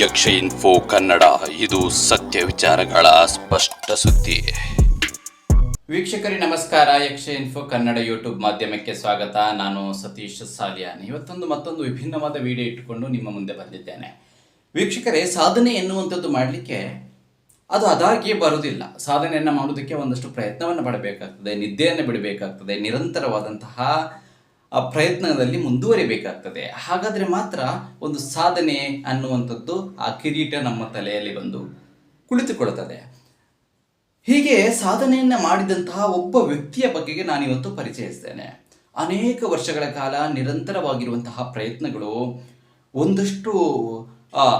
ಯಕ್ಷ ಇನ್ಫೋ ಕನ್ನಡ. ಇದು ಸತ್ಯ ವಿಚಾರಗಳ ಸ್ಪಷ್ಟ ಸುದ್ದಿ. ವೀಕ್ಷಕರಿಗೆ ನಮಸ್ಕಾರ. ಯಕ್ಷ ಇನ್ಫೋ ಕನ್ನಡ ಯೂಟ್ಯೂಬ್ ಮಾಧ್ಯಮಕ್ಕೆ ಸ್ವಾಗತ. ನಾನು ಸತೀಶ್ ಸಾಲಿಯಾನ್. ಇವತ್ತೊಂದು ಮತ್ತೊಂದು ವಿಭಿನ್ನವಾದ ವಿಡಿಯೋ ಇಟ್ಟುಕೊಂಡು ನಿಮ್ಮ ಮುಂದೆ ಬಂದಿದ್ದೇನೆ. ವೀಕ್ಷಕರೇ, ಸಾಧನೆ ಎನ್ನುವಂಥದ್ದು ಮಾಡಲಿಕ್ಕೆ ಅದು ಅದಾಗಿಯೇ ಬರುವುದಿಲ್ಲ. ಸಾಧನೆಯನ್ನು ಮಾಡೋದಕ್ಕೆ ಒಂದಷ್ಟು ಪ್ರಯತ್ನವನ್ನು ಪಡಬೇಕಾಗ್ತದೆ, ನಿದ್ದೆಯನ್ನು ಬಿಡಬೇಕಾಗ್ತದೆ, ನಿರಂತರವಾದಂತಹ ಆ ಪ್ರಯತ್ನದಲ್ಲಿ ಮುಂದುವರಿಬೇಕಾಗ್ತದೆ. ಹಾಗಾದರೆ ಮಾತ್ರ ಒಂದು ಸಾಧನೆ ಅನ್ನುವಂಥದ್ದು ಆ ಕಿರೀಟ ನಮ್ಮ ತಲೆಯಲ್ಲಿ ಬಂದು ಕುಳಿತುಕೊಳ್ಳುತ್ತದೆ. ಹೀಗೆ ಸಾಧನೆಯನ್ನು ಮಾಡಿದಂತಹ ಒಬ್ಬ ವ್ಯಕ್ತಿಯ ಬಗೆಗೆ ನಾನಿವತ್ತು ಪರಿಚಯಿಸ್ತೇನೆ. ಅನೇಕ ವರ್ಷಗಳ ಕಾಲ ನಿರಂತರವಾಗಿರುವಂತಹ ಪ್ರಯತ್ನಗಳು, ಒಂದಷ್ಟು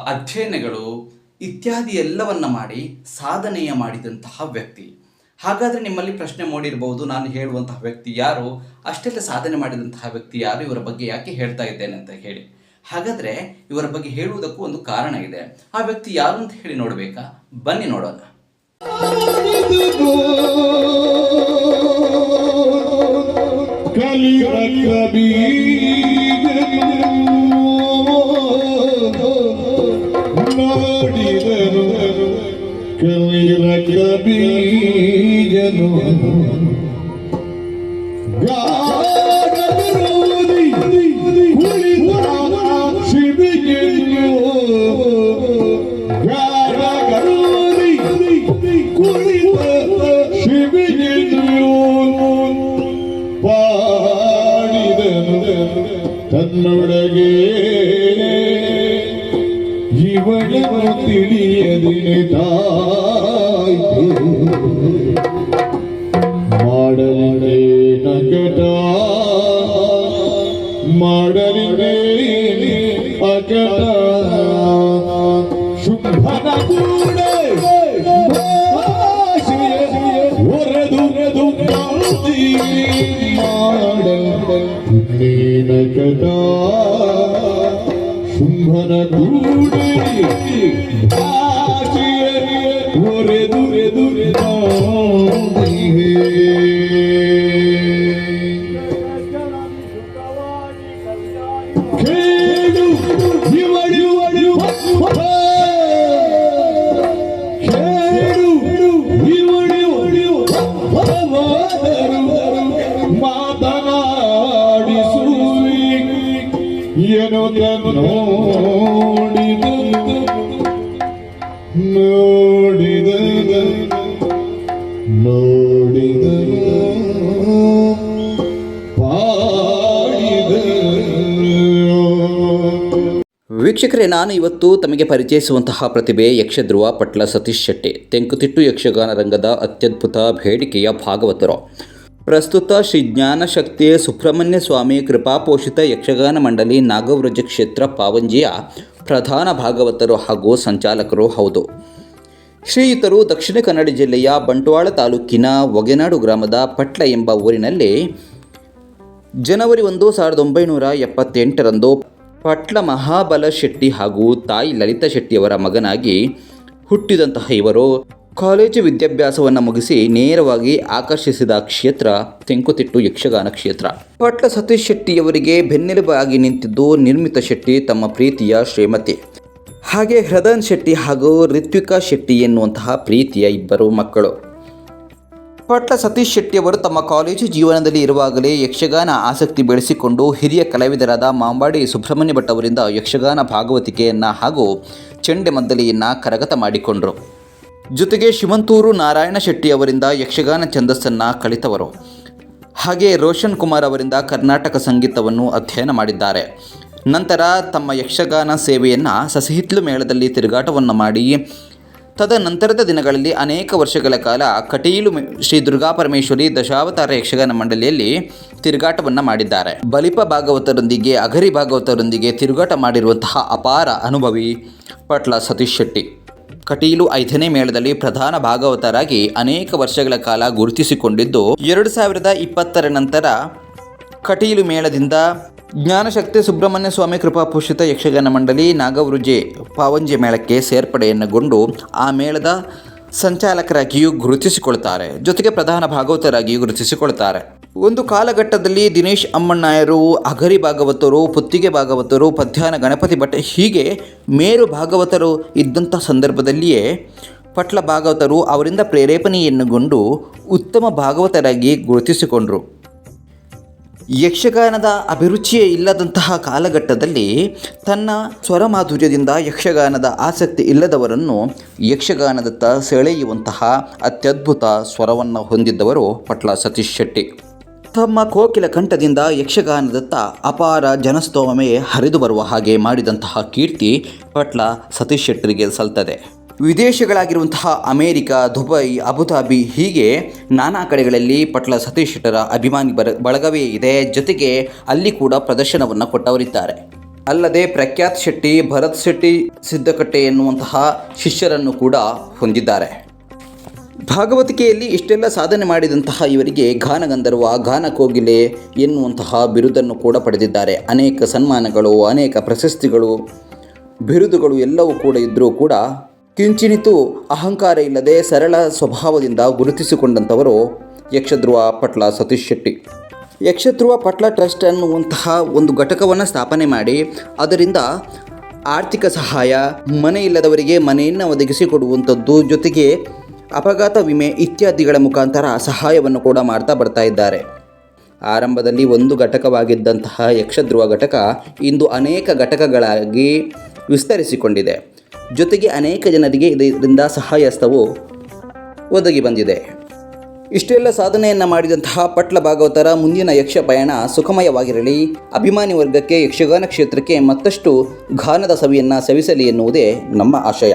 ಅಧ್ಯಯನಗಳು ಇತ್ಯಾದಿ ಎಲ್ಲವನ್ನ ಮಾಡಿ ಸಾಧನೆಯ ಮಾಡಿದಂತಹ ವ್ಯಕ್ತಿ. ಹಾಗಾದರೆ ನಿಮ್ಮಲ್ಲಿ ಪ್ರಶ್ನೆ ಮೂಡಿರಬಹುದು ನಾನು ಹೇಳುವಂತಹ ವ್ಯಕ್ತಿ ಯಾರು? ಅಷ್ಟೆಲ್ಲ ಸಾಧನೆ ಮಾಡಿದಂತಹ ವ್ಯಕ್ತಿ ಯಾರು? ಇವರ ಬಗ್ಗೆ ಯಾಕೆ ಹೇಳ್ತಾ ಇದ್ದೇನೆ ಅಂತ ಹೇಳಿ. ಹಾಗಾದರೆ ಇವರ ಬಗ್ಗೆ ಹೇಳುವುದಕ್ಕೂ ಒಂದು ಕಾರಣ ಇದೆ. ಆ ವ್ಯಕ್ತಿ ಯಾರು ಅಂತ ಹೇಳಿ ನೋಡಬೇಕಾ? ಬನ್ನಿ ನೋಡೋಣ. ನೋಡಿದನು ಪಾಡಿದನು ತನ್ನೊಳಗೆ ಇವಳನ್ನು ತಿಳಿಯದಿನೆ ತಾಯಿ. மனதூடி ವೀಕ್ಷಕರೇ ನಾನು ಇವತ್ತು ತಮಗೆ ಪರಿಚಯಿಸುವಂತಹ ಪ್ರತಿಭೆ ಯಕ್ಷಧ್ರುವ ಪಟ್ಲ ಸತೀಶ್ ಶೆಟ್ಟಿ ತೆಂಕುತಿಟ್ಟು ಯಕ್ಷಗಾನ ರಂಗದ ಅತ್ಯದ್ಭುತ ಬೇಡಿಕೆಯ ಭಾಗವತರು ಪ್ರಸ್ತುತ ಶ್ರೀ ಜ್ಞಾನಶಕ್ತಿಯ ಸುಬ್ರಹ್ಮಣ್ಯ ಸ್ವಾಮಿ ಕೃಪಾಪೋಷಿತ ಯಕ್ಷಗಾನ ಮಂಡಳಿ ನಾಗವೃಜ ಕ್ಷೇತ್ರ ಪಾವಂಜಿಯ ಪ್ರಧಾನ ಭಾಗವತರು ಹಾಗೂ ಸಂಚಾಲಕರು ಹೌದು. ಶ್ರೀಯುತರು ದಕ್ಷಿಣ ಕನ್ನಡ ಜಿಲ್ಲೆಯ ಬಂಟ್ವಾಳ ತಾಲೂಕಿನ ಒಗೆನಾಡು ಗ್ರಾಮದ ಪಟ್ಲ ಎಂಬ ಊರಿನಲ್ಲಿ ಜನವರಿ ಒಂದು ಸಾವಿರದ ಒಂಬೈನೂರ ಎಪ್ಪತ್ತೆಂಟರಂದು ಪಟ್ಲ ಮಹಾಬಲ ಶೆಟ್ಟಿ ಹಾಗೂ ತಾಯಿ ಲಲಿತಾ ಶೆಟ್ಟಿಯವರ ಮಗನಾಗಿ ಹುಟ್ಟಿದಂತಹ ಇವರು ಕಾಲೇಜು ವಿದ್ಯಾಭ್ಯಾಸವನ್ನು ಮುಗಿಸಿ ನೇರವಾಗಿ ಆಕರ್ಷಿಸಿದ ಕ್ಷೇತ್ರ ತೆಂಕುತಿಟ್ಟು ಯಕ್ಷಗಾನ ಕ್ಷೇತ್ರ. ಪಟ್ಲ ಸತೀಶ್ ಶೆಟ್ಟಿಯವರಿಗೆ ಬೆನ್ನೆಲುಬಾಗಿ ನಿಂತಿದ್ದು ನಿರ್ಮಿತ ಶೆಟ್ಟಿ ತಮ್ಮ ಪ್ರೀತಿಯ ಶ್ರೀಮತಿ. ಹಾಗೆ ಹೃದನ್ ಶೆಟ್ಟಿ ಹಾಗೂ ರಿತ್ವಿಕಾ ಶೆಟ್ಟಿ ಎನ್ನುವಂತಹ ಪ್ರೀತಿಯ ಇಬ್ಬರು ಮಕ್ಕಳು. ಪಟ್ಲ ಸತೀಶ್ ಶೆಟ್ಟಿಯವರು ತಮ್ಮ ಕಾಲೇಜು ಜೀವನದಲ್ಲಿ ಇರುವಾಗಲೇ ಯಕ್ಷಗಾನ ಆಸಕ್ತಿ ಬೆಳೆಸಿಕೊಂಡು ಹಿರಿಯ ಕಲಾವಿದರಾದ ಮಾಂಬಾಡಿ ಸುಬ್ರಹ್ಮಣ್ಯ ಭಟ್ ಅವರಿಂದ ಯಕ್ಷಗಾನ ಭಾಗವತಿಕೆಯನ್ನು ಹಾಗೂ ಚಂಡೆ ಮದ್ದಲೆಯನ್ನು ಕರಗತ ಮಾಡಿಕೊಂಡರು. ಜೊತೆಗೆ ಶಿವಂತೂರು ನಾರಾಯಣ ಶೆಟ್ಟಿ ಅವರಿಂದ ಯಕ್ಷಗಾನ ಛಂದಸ್ಸನ್ನು ಕಲಿತವರು. ಹಾಗೆ ರೋಷನ್ ಕುಮಾರ್ ಅವರಿಂದ ಕರ್ನಾಟಕ ಸಂಗೀತವನ್ನು ಅಧ್ಯಯನ ಮಾಡಿದ್ದಾರೆ. ನಂತರ ತಮ್ಮ ಯಕ್ಷಗಾನ ಸೇವೆಯನ್ನು ಸಸಿಹಿತ್ಲು ಮೇಳದಲ್ಲಿ ತಿರುಗಾಟವನ್ನು ಮಾಡಿ, ತದನಂತರದ ದಿನಗಳಲ್ಲಿ ಅನೇಕ ವರ್ಷಗಳ ಕಾಲ ಕಟೀಲು ಶ್ರೀ ದುರ್ಗಾ ಪರಮೇಶ್ವರಿ ದಶಾವತಾರ ಯಕ್ಷಗಾನ ಮಂಡಳಿಯಲ್ಲಿ ತಿರುಗಾಟವನ್ನು ಮಾಡಿದ್ದಾರೆ. ಬಲಿಪ ಭಾಗವತರೊಂದಿಗೆ ಅಗರಿ ಭಾಗವತರೊಂದಿಗೆ ತಿರುಗಾಟ ಮಾಡಿರುವಂತಹ ಅಪಾರ ಅನುಭವಿ ಪಟ್ಲ ಸತೀಶ್ ಶೆಟ್ಟಿ. ಕಟೀಲು ಐದನೇ ಮೇಳದಲ್ಲಿ ಪ್ರಧಾನ ಭಾಗವತರಾಗಿ ಅನೇಕ ವರ್ಷಗಳ ಕಾಲ ಗುರುತಿಸಿಕೊಂಡಿದ್ದು, ಎರಡು ಸಾವಿರದ ಇಪ್ಪತ್ತರ ನಂತರ ಕಟೀಲು ಮೇಳದಿಂದ ಜ್ಞಾನಶಕ್ತಿ ಸುಬ್ರಹ್ಮಣ್ಯ ಸ್ವಾಮಿ ಕೃಪಾಪೋಷಿತ ಯಕ್ಷಗಾನ ಮಂಡಳಿ ನಾಗವೃಜೆ ಪಾವಂಜೆ ಮೇಳಕ್ಕೆ ಸೇರ್ಪಡೆಯನ್ನುಗೊಂಡು ಆ ಮೇಳದ ಸಂಚಾಲಕರಾಗಿಯೂ ಗುರುತಿಸಿಕೊಳ್ತಾರೆ. ಜೊತೆಗೆ ಪ್ರಧಾನ ಭಾಗವತರಾಗಿಯೂ ಗುರುತಿಸಿಕೊಳ್ತಾರೆ. ಒಂದು ಕಾಲಘಟ್ಟದಲ್ಲಿ ದಿನೇಶ್ ಅಮ್ಮಣ್ಣಾಯರು ಅಗರಿ ಭಾಗವತರು, ಪುತ್ತಿಗೆ ಭಾಗವತರು, ಪದ್ಯಾನ ಗಣಪತಿ ಭಟ್ ಹೀಗೆ ಮೇರು ಭಾಗವತರು ಇದ್ದಂಥ ಸಂದರ್ಭದಲ್ಲಿಯೇ ಪಟ್ಲ ಭಾಗವತರು ಅವರಿಂದ ಪ್ರೇರೇಪಣೆಯನ್ನುಗೊಂಡು ಉತ್ತಮ ಭಾಗವತರಾಗಿ ಗುರುತಿಸಿಕೊಂಡರು. ಯಕ್ಷಗಾನದ ಅಭಿರುಚಿಯೇ ಇಲ್ಲದಂತಹ ಕಾಲಘಟ್ಟದಲ್ಲಿ ತನ್ನ ಸ್ವರ ಮಾಧುರ್ಯದಿಂದ ಯಕ್ಷಗಾನದ ಆಸಕ್ತಿ ಇಲ್ಲದವರನ್ನು ಯಕ್ಷಗಾನದತ್ತ ಸೆಳೆಯುವಂತಹ ಅತ್ಯದ್ಭುತ ಸ್ವರವನ್ನು ಹೊಂದಿದ್ದವರು ಪಟ್ಲ ಸತೀಶ್ ಶೆಟ್ಟಿ. ತಮ್ಮ ಕೋಕಿಲ ಕಂಠದಿಂದ ಯಕ್ಷಗಾನದತ್ತ ಅಪಾರ ಜನಸ್ತೋಮವೇ ಹರಿದು ಬರುವ ಹಾಗೆ ಮಾಡಿದಂತಹ ಕೀರ್ತಿ ಪಟ್ಲ ಸತೀಶ್ ಶೆಟ್ಟರಿಗೆ ಸಲ್ತದೆ ವಿದೇಶಗಳಾಗಿರುವಂತಹ ಅಮೇರಿಕ, ದುಬೈ, ಅಬುಧಾಬಿ ಹೀಗೆ ನಾನಾ ಕಡೆಗಳಲ್ಲಿ ಪಟ್ಲ ಸತೀಶ್ ಶೆಟ್ಟರ ಅಭಿಮಾನಿ ಬರ, ಬಳಗವೇ ಇದೆ. ಜೊತೆಗೆ ಅಲ್ಲಿ ಕೂಡ ಪ್ರದರ್ಶನವನ್ನು ಕೊಟ್ಟವರಿದ್ದಾರೆ. ಅಲ್ಲದೆ ಪ್ರಖ್ಯಾತ್ ಶೆಟ್ಟಿ, ಭರತ್ ಶೆಟ್ಟಿ ಸಿದ್ದಕಟ್ಟೆ ಎನ್ನುವಂತಹ ಶಿಷ್ಯರನ್ನು ಕೂಡ ಹೊಂದಿದ್ದಾರೆ. ಭಾಗವತಿಕೆಯಲ್ಲಿ ಇಷ್ಟೆಲ್ಲ ಸಾಧನೆ ಮಾಡಿದಂತಹ ಇವರಿಗೆ ಗಾನಗಂಧರ್ವ ಗಾನ ಕೋಗಿಲೆ ಎನ್ನುವಂತಹ ಬಿರುದನ್ನು ಕೂಡ ಪಡೆದಿದ್ದಾರೆ. ಅನೇಕ ಸನ್ಮಾನಗಳು, ಅನೇಕ ಪ್ರಶಸ್ತಿಗಳು, ಬಿರುದುಗಳು ಎಲ್ಲವೂ ಕೂಡ ಇದ್ದರೂ ಕೂಡ ಕಿಂಚಿನಿತು ಅಹಂಕಾರ ಇಲ್ಲದೆ ಸರಳ ಸ್ವಭಾವದಿಂದ ಗುರುತಿಸಿಕೊಂಡಂಥವರು ಯಕ್ಷಧ್ರುವ ಪಟ್ಲ ಸತೀಶ್ ಶೆಟ್ಟಿ. ಯಕ್ಷಧ್ರುವ ಪಟ್ಲ ಟ್ರಸ್ಟ್ ಅನ್ನುವಂತಹ ಒಂದು ಘಟಕವನ್ನು ಸ್ಥಾಪನೆ ಮಾಡಿ ಅದರಿಂದ ಆರ್ಥಿಕ ಸಹಾಯ, ಮನೆ ಇಲ್ಲದವರಿಗೆ ಮನೆಯನ್ನು ಒದಗಿಸಿಕೊಡುವಂಥದ್ದು ಜೊತೆಗೆ ಅಪಘಾತ ವಿಮೆ ಇತ್ಯಾದಿಗಳ ಮುಖಾಂತರ ಸಹಾಯವನ್ನು ಕೂಡ ಮಾಡ್ತಾ ಬರ್ತಾ ಇದ್ದಾರೆ. ಆರಂಭದಲ್ಲಿ ಒಂದು ಘಟಕವಾಗಿದ್ದಂತಹ ಯಕ್ಷಧ್ರುವ ಘಟಕ ಇಂದು ಅನೇಕ ಘಟಕಗಳಾಗಿ ವಿಸ್ತರಿಸಿಕೊಂಡಿದೆ. ಜೊತೆಗೆ ಅನೇಕ ಜನರಿಗೆ ಇದರಿಂದ ಸಹಾಯಸ್ತವು ಒದಗಿ ಬಂದಿದೆ. ಇಷ್ಟೆಲ್ಲ ಸಾಧನೆಯನ್ನು ಮಾಡಿದಂತಹ ಪಟ್ಲ ಭಾಗವತರ ಮುಂದಿನ ಯಕ್ಷ ಪಯಣ ಸುಖಮಯವಾಗಿರಲಿ. ಅಭಿಮಾನಿ ವರ್ಗಕ್ಕೆ ಯಕ್ಷಗಾನ ಕ್ಷೇತ್ರಕ್ಕೆ ಮತ್ತಷ್ಟು ಘಾನದ ಸವಿಯನ್ನು ಸವಿಸಲಿ ಎನ್ನುವುದೇ ನಮ್ಮ ಆಶಯ.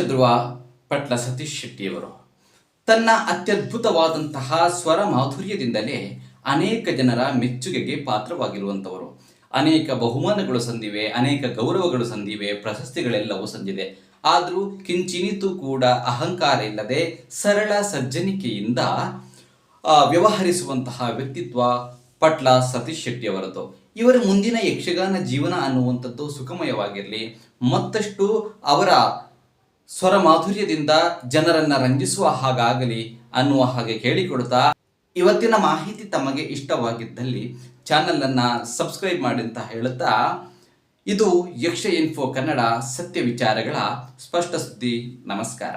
ಯಕ್ಷಧ್ರುವ ಪಟ್ಲ ಸತೀಶ್ ಶೆಟ್ಟಿಯವರು. ತನ್ನ ಅತ್ಯದ್ಭುತವಾದಂತಹ ಸ್ವರ ಮಾಧುರ್ಯದಿಂದಲೇ ಅನೇಕ ಜನರ ಮೆಚ್ಚುಗೆಗೆ ಪಾತ್ರವಾಗಿರುವಂಥವರು. ಅನೇಕ ಬಹುಮಾನಗಳು ಸಂದಿವೆ, ಅನೇಕ ಗೌರವಗಳು ಸಂದಿವೆ, ಪ್ರಶಸ್ತಿಗಳೆಲ್ಲವೂ ಸಂದಿದೆ. ಆದರೂ ಕಿಂಚಿನಿತು ಕೂಡ ಅಹಂಕಾರ ಇಲ್ಲದೆ ಸರಳ ಸಜ್ಜನಿಕೆಯಿಂದ ವ್ಯವಹರಿಸುವಂತಹ ವ್ಯಕ್ತಿತ್ವ ಪಟ್ಲ ಸತೀಶ್ ಶೆಟ್ಟಿಯವರದ್ದು. ಇವರ ಮುಂದಿನ ಯಕ್ಷಗಾನ ಜೀವನ ಅನ್ನುವಂಥದ್ದು ಸುಖಮಯವಾಗಿರಲಿ. ಮತ್ತಷ್ಟು ಅವರ ಸ್ವರ ಮಾಧುರ್ಯದಿಂದ ಜನರನ್ನ ರಂಜಿಸುವ ಹಾಗಾಗಲಿ ಅನ್ನುವ ಹಾಗೆ ಕೇಳಿಕೊಡುತ್ತಾ ಇವತ್ತಿನ ಮಾಹಿತಿ ತಮಗೆ ಇಷ್ಟವಾಗಿದ್ದಲ್ಲಿ ಚಾನಲನ್ನು ಸಬ್ಸ್ಕ್ರೈಬ್ ಮಾಡಿ ಅಂತ ಹೇಳುತ್ತಾ, ಇದು ಯಕ್ಷ ಇನ್ಫೋ ಕನ್ನಡ ಸತ್ಯ ವಿಚಾರಗಳ ಸ್ಪಷ್ಟ ಸುದ್ದಿ. ನಮಸ್ಕಾರ.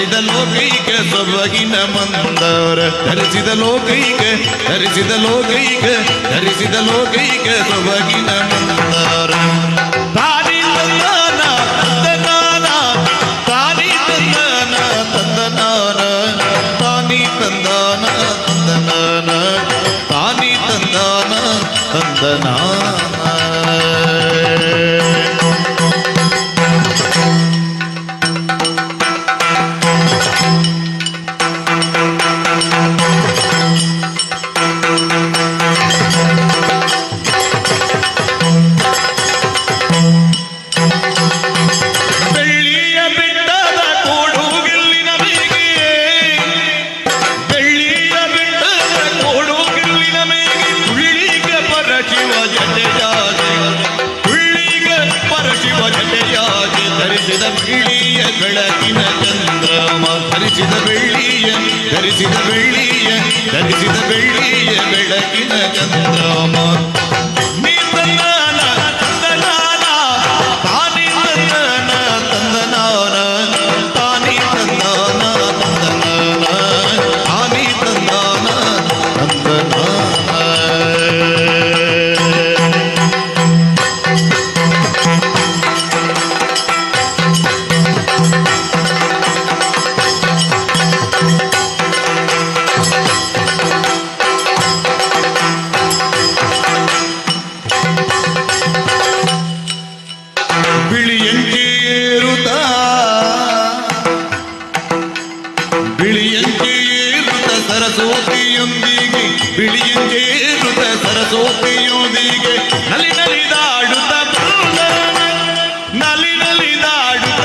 ಧರಿಸಿದ ಲೋಕೈಕ ಸೊಬಗಿನ ಮಂದರ ಧರಿಸಿದ ಲೋಕೈಕ ಧರಿಸಿದ ಲೋಕೈಕ ಧರಿಸಿದ ಲೋಕೈಕ ಸೊಬಗಿನ ಮಂದರ ಪರಶಿವ ಜಟೆಯಾಗೆ ಧರಿಸಿದ ಬೆಳ್ಳಿಯ ಬೆಳಕಿನ ಚಂದ್ರಮ ಧರಿಸಿದ ಬೆಳ್ಳಿಯ ಧರಿಸಿದ ಬೆಳ್ಳಿಯ ಧರಿಸಿದ ಬೆಳ್ಳಿಯ ಬೆಳಕಿನ ಚಂದ್ರಮ ಸರಸ್ವತಿಯೊಂದಿಗೆ ನಲಿ ನಲಿದಾಡುತ್ತ ನಲಿ ನಲಿದಾಡುತ್ತ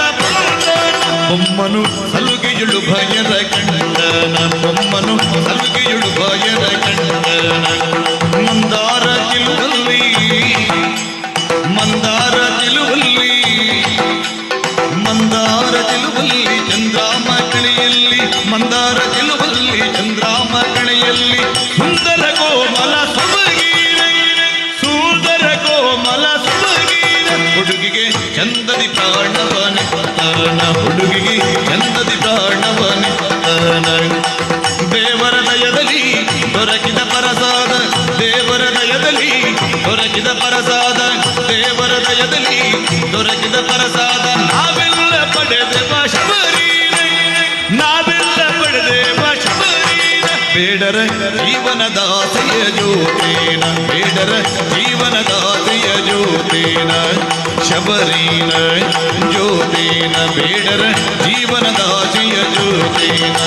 ಬೊಮ್ಮನು ಸಲುಗೆಯುಳು ಭಯದ ಕಂಡನ, ಬೊಮ್ಮನು ಸಲುಗೆಯುಳು ಭಯದ ಕಂಡನ. ಮಂದಾರ ಕಿಲುವಲ್ಲಿ ಮಂದಾರ ಕಿಲುವಲ್ಲಿ ಮಂದಾರ ಕಿಲುವಲ್ಲಿ ಚಂದ್ರಾಮ ಕಳೆಯಲ್ಲಿ ಮಂದಾರ ಕಿಲುವಲ್ಲಿ ಚಂದ್ರಾಮ ಕಳೆಯಲ್ಲಿ ಸುಂದರ ಕೋಮಲ ಹುಡುಗಿಗೆ ಚಂದದಿ ಪ್ರಾಣವನಿತ್ತಾನ ಹುಡುಗಿಗೆ ಚಂದದಿ ಪ್ರಾಣವನಿತ್ತಾನ ದೇವರ ದಯದಲ್ಲಿ ದೊರಕಿದ ಪರಸಾದ, ದೇವರ ದಯದಲ್ಲಿ ದೊರಕಿದ ಪರಸಾದ, ದೇವರ ದಯದಲ್ಲಿ ದೊರಕಿದ ಪರಸಾದ. ನಾವೆಲ್ಲ ಪಡೆದೆವ ಬೇಡರ ಜೀವನದಾತೆಯ ಜ್ಯೋತೇನ ಬೇಡರ ಜೀವನದಾತೆಯ ಜ್ಯೋತೇನ ಶಬರೀನ ಜ್ಯೋತೇನ ಬೇಡರ ಜೀವನದಾತೆಯ ಆಸೆಯ ಜ್ಯೋತೇನ